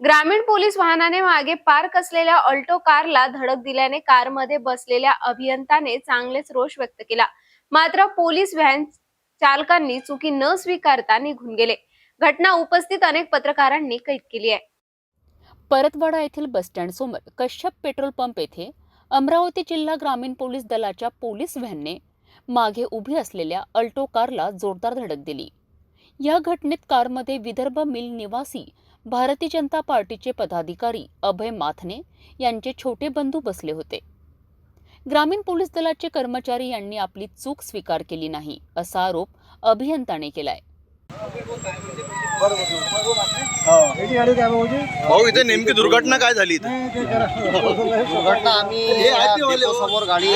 ग्रामीण पोलीस वाहनाने मागे पार्क असलेल्या अल्टो कारला धडक दिल्याने कारमध्ये बसलेल्या अभियंताने चांगलेच रोष व्यक्त केला. मात्र पोलीस व्हॅन चालकांनी चुकी न स्वीकारता निघून गेले. घटना उपस्थित अनेक पत्रकारांनी कैद केली आहे. परतवाडा येथील बसस्टँड समोर कश्यप पेट्रोल पंप येथे अमरावती जिल्हा ग्रामीण पोलीस दलाच्या पोलीस व्हॅनने मागे उभी असलेल्या अल्टो कारला जोरदार धडक दिली. या घटनेत कारमध्ये विदर्भ मिल निवासी भारतीय जनता पार्टीचे पदाधिकारी अभय माथने यांचे छोटे बंधू बसले होते. ग्रामीण पोलीस दलाचे कर्मचारी यांनी आपली चूक स्वीकार केली नाही असा आरोप अभियंताने केलाय. भाऊ इथे नेमकी दुर्घटना काय झाली इथे? दुर्घटना आम्ही समोर गाडी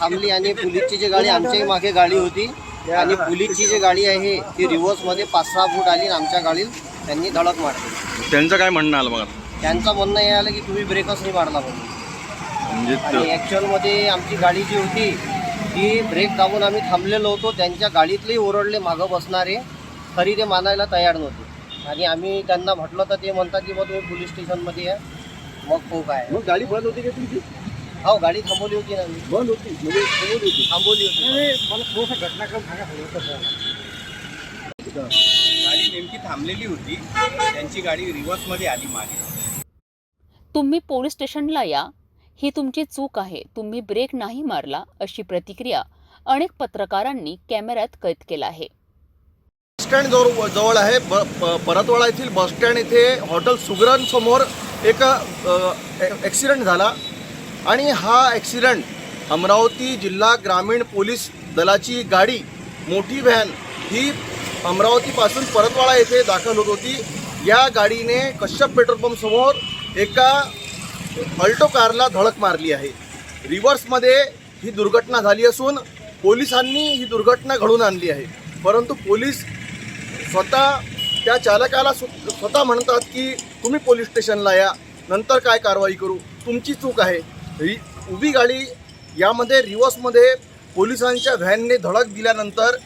थांबली आणि पोलीसची जी गाडी आमच्याही मागे गाडी होती आणि पोलीसची जी गाडी आहे ती रिव्हर्समध्ये पाच सहा फूट आली आणि आमच्या गाडीत त्यांनी धडक मारली. त्यांचं काय म्हणणं आलं मग त्यांचं म्हणणं हे आलं की तुम्ही ब्रेकच नाही मारला म्हणून. म्हणजे आणि त- ऍक्च्युअलमध्ये आमची गाडी जी होती ती ब्रेक दाबून आम्ही थांबलेलो होतो. त्यांच्या गाडीतलेही ओरडले मागं बसणारे. तरी ते मानायला तयार नव्हते. आणि आम्ही त्यांना म्हटलं तर ते म्हणतात की बा तुम्ही पोलीस स्टेशनमध्ये या. मग हो काय? मग गाडी बंद होती का तुमची? हो गाडी थांबवली होती ना आम्ही. बंद होती. म्हणजे समोर होती. थांबवली होती. मला थोडंसं घटनाक्रम सांगा गाडी नेमकी थांबलेली होती त्यांची गाडी रिव्हर्समध्ये आली मागे. तुम्ही पोलीस स्टेशनला या. ही तुमची चूक आहे. तुम्ही ब्रेक नाही मारला अशी प्रतिक्रिया अनेक पत्रकारांनी कॅमेऱ्यात कैद केला आहे. बसस्टँड जवळ जवळ आहे. ब- प- परतवाडा येथील बसस्टँड इथे हॉटेल सुगरण समोर एक ॲक्सिडेंट झाला. आणि हा ॲक्सिडेंट अमरावती जिल्हा ग्रामीण पोलीस दलाची गाडी मोठी व्हॅन ही अमरावतीपासून परतवाडा येथे दाखल होत होती. या गाडीने कश्यप पेट्रोल पंपसमोर एका अल्टो कारला धडक मारली आहे. रिव्हर्समध्ये ही दुर्घटना झाली असून पोलिसांनी ही दुर्घटना घडून आणली आहे. परंतु पोलीस स्वतः त्या चालकाला स्वतः म्हणतात की तुम्ही पोलीस स्टेशनला या नंतर काय कारवाई करू? तुमची चूक आहे. रि उभी गाडी यामध्ये रिव्हर्समध्ये पोलिसांच्या व्हॅनने धडक दिल्यानंतर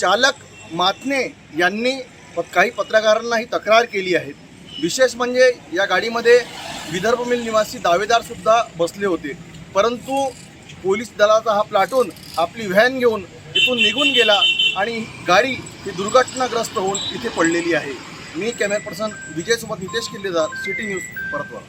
चालक मातने यांनी प- काही पत्रकारांना ही तक्रार केली आहे. विशेष म्हणजे या गाडीमध्ये विदर्भ मिल निवासी दावेदारसुद्धा बसले होते. परंतु पोलीस दलाचा हा प्लाटून आपली व्हॅन घेऊन इथून निघून गेला आणि गाडी ही दुर्घटनाग्रस्त होऊन इथे पडलेली आहे. मी कॅमेरा पर्सन विजयसोबत नितेश किल्लेदार सिटी न्यूज परतवा.